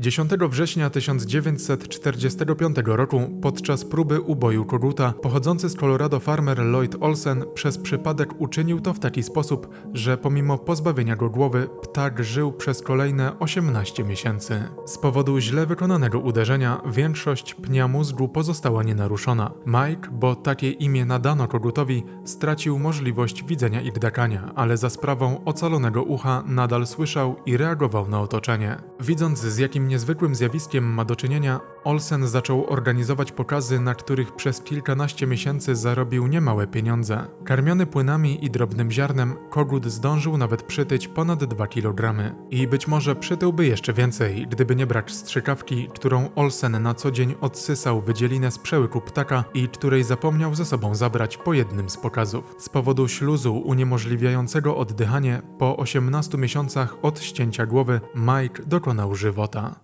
10 września 1945 roku podczas próby uboju koguta pochodzący z Colorado farmer Lloyd Olsen przez przypadek uczynił to w taki sposób, że pomimo pozbawienia go głowy ptak żył przez kolejne 18 miesięcy. Z powodu źle wykonanego uderzenia większość pnia mózgu pozostała nienaruszona. Mike, bo takie imię nadano kogutowi, stracił możliwość widzenia i gdakania, ale za sprawą ocalonego ucha nadal słyszał i reagował na otoczenie. Widząc z jakim niezwykłym zjawiskiem ma do czynienia, Olsen zaczął organizować pokazy, na których przez kilkanaście miesięcy zarobił niemałe pieniądze. Karmiony płynami i drobnym ziarnem, kogut zdążył nawet przytyć ponad 2 kg. I być może przytyłby jeszcze więcej, gdyby nie brak strzykawki, którą Olsen na co dzień odsysał wydzielinę z przełyku ptaka i której zapomniał ze sobą zabrać po jednym z pokazów. Z powodu śluzu uniemożliwiającego oddychanie, po 18 miesiącach od ścięcia głowy, Mike dokonał żywota.